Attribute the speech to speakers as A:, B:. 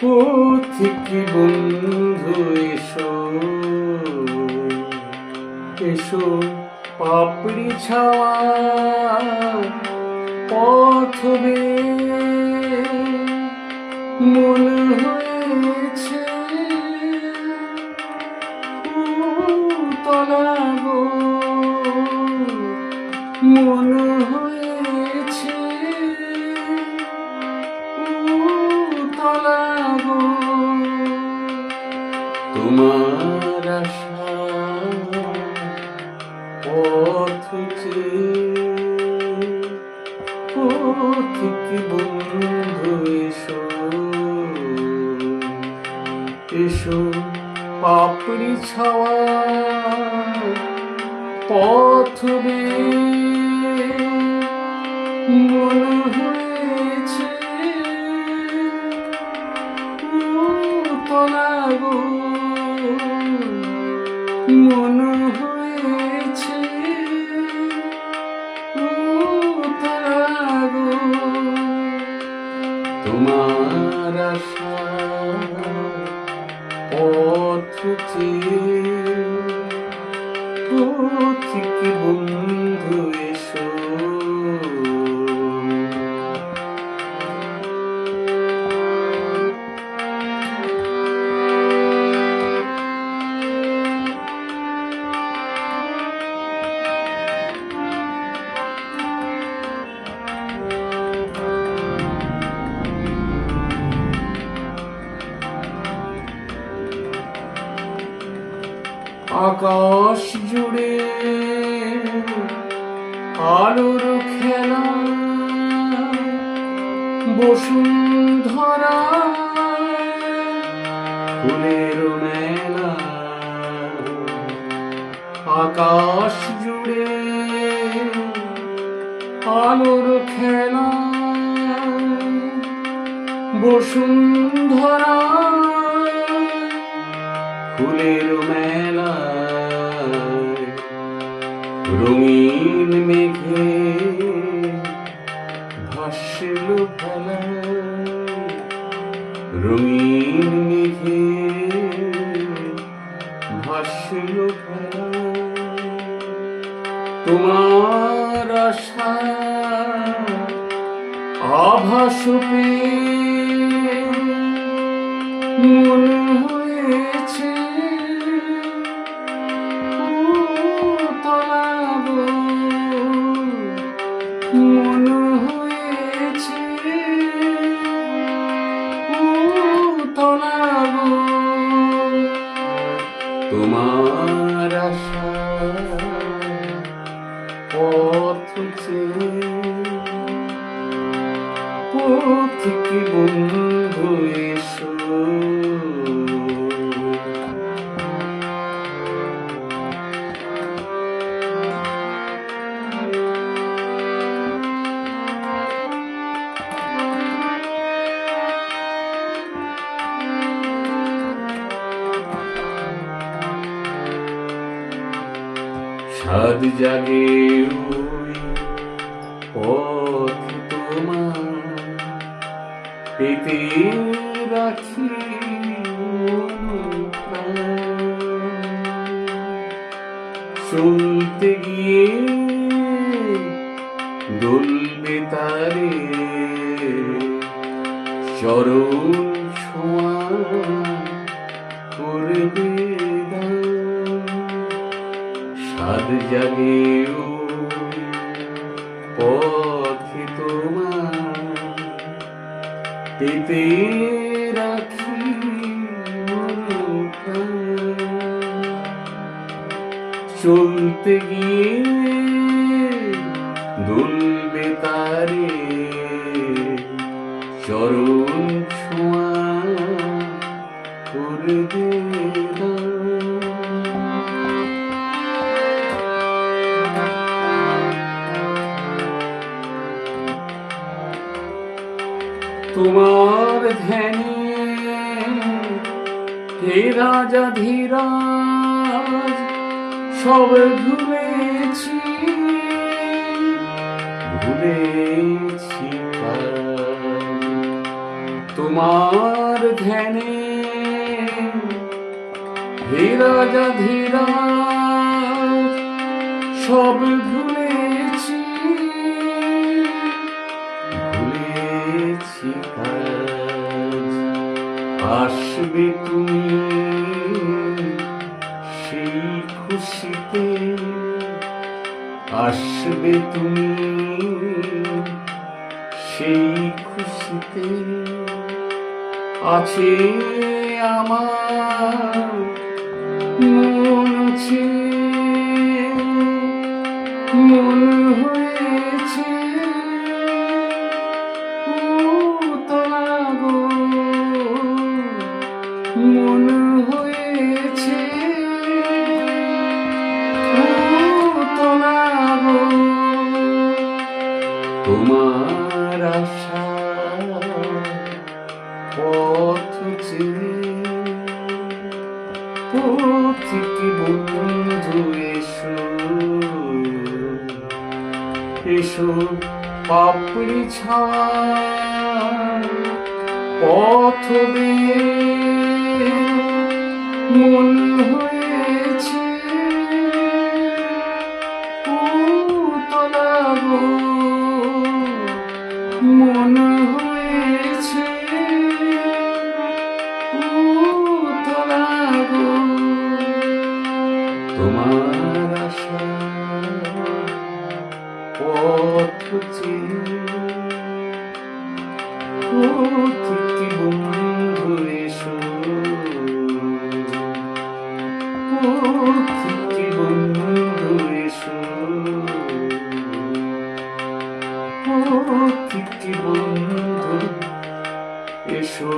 A: পথিক বন্ধু এসো। এসো পাপড়ি ছাওয়া পথবে মন হয়েছে বন্ধু এসো? এসো পাপড়ি ছাওয়া পথ বে পথিক বন্ধু আকাশ জুড়ে আলোর খেলা বসুন্ধরা ফুলের মেলা। আকাশ জুড়ে আলোর খেলা বসুন্ধরা। ফুলের মেলা রঙিন মেঘে ভাসল রঙিন মেঘে ভাসল তোমার আশা আভাস পেয়ে মন হয়েছে। পথ কি বন্ধু সাদ জাগে ওই পথ তোমার। পেতে রাখি চলতে গিয়ে দোলবে তারে। চরণ জাগে রাখি। চলতে গিয়ে দুলবে তারে চরণ তোমার ধ্যানে হে রাজা ধীরাজ, সব ভুলেছি ভুলেছি তোমার ধ্যানে হে রাজা ধীরাজ, সব ভুলেছি আসবে তুমি সেই খুশিতে আসবে তুমি সেই খুশিতে আছে আমার মন আছে। পাপড়ি ছাড় পথ মন প্রতিটি বন্ধু এসো। প্রতিটি বন্ধু এসো। প্রতিটি বন্ধু এসো।